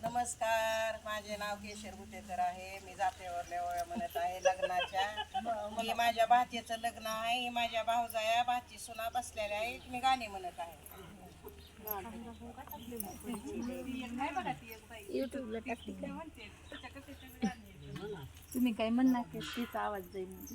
नमस्कार माझे नाव केशर गुटेकर आहे. मी जातेवरल्या ओळ्या म्हणत आहे लग्नाच्या. ही माझ्या भाचीचं लग्न आहे. ही माझ्या भाऊजाया भाची सुना बसलेल्या आहेत. मी गाणी म्हणत आहे? तुम्ही काय म्हणणार की तिचा आवाज जाईल म्हणजे.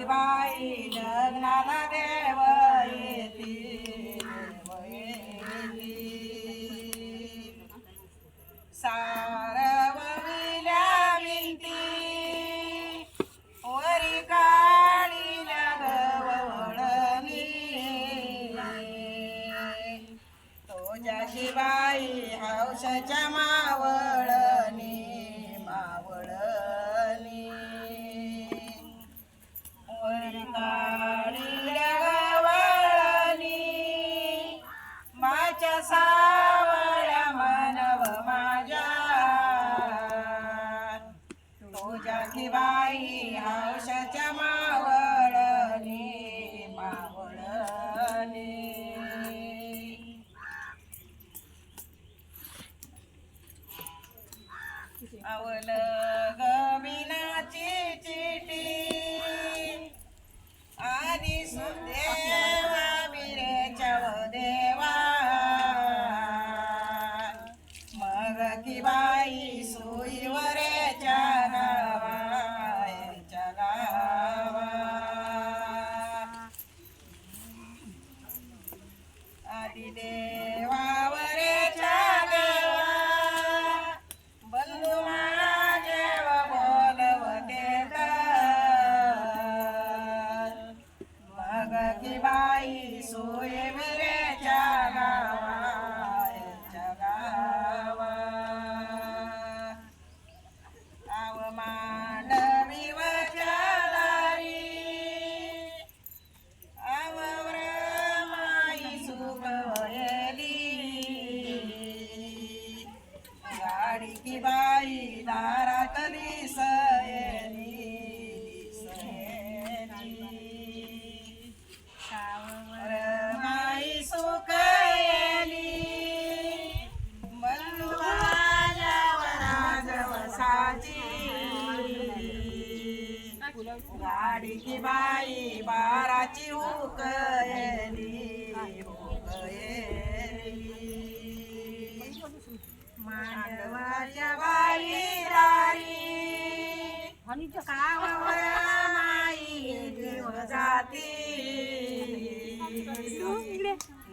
तुमच्या की बाई लग्नाला देव येते सारवविल्या विंती वरी काढील्या गवळणी तो ज्याची बाई हौशाच्या माझ्या सावळ्या वराजवसाची गाडी बाई बाराची हुकयली हुकयली मांडवाच्या बाई दारी कावळ माई देव जाती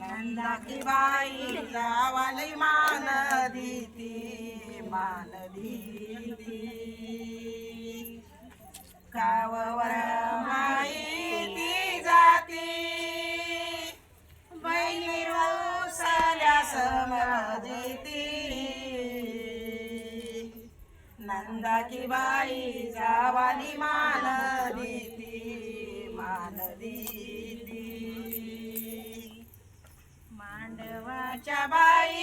नंदाकी बाई जावाली मान दिती मान दीती काववर माई जाती. बहिणी रोसाल्या समजती. नंदा की बाई जावाली मान दीती मान दीती मांडवाच्या बाई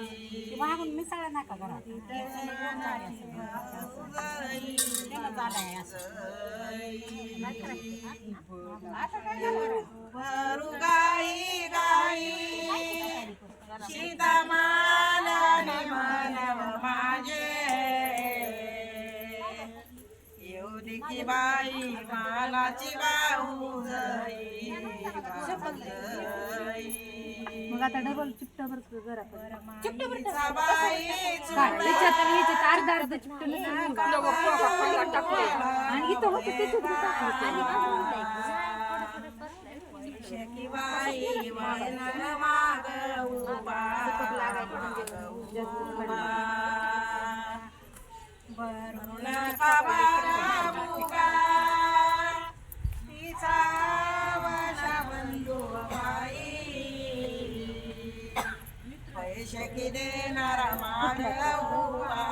गाई वाहून मिसळला नका घरात. उभारू गाई गाई सीता मानाने मानव माझे येऊ दे की बाई मानाची बाहू जाई. मग आता डबल चिपटा त्याच्यात आणि याच्यात अर्धा अर्धा चिपटून आणि इथं होतं वळण की देणार माग उभा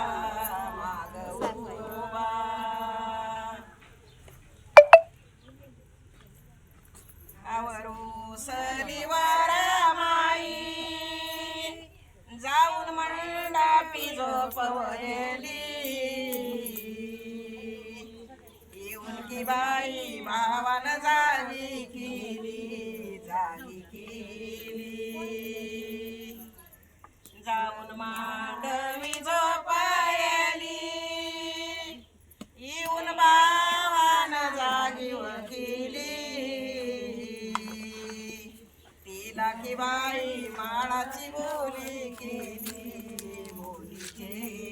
माग उभा. आवरू सलिवार माई जाऊन मंडापी झोपवलेली येऊन की बाई भावान जा तिला माळाची बोली केली बोली केली.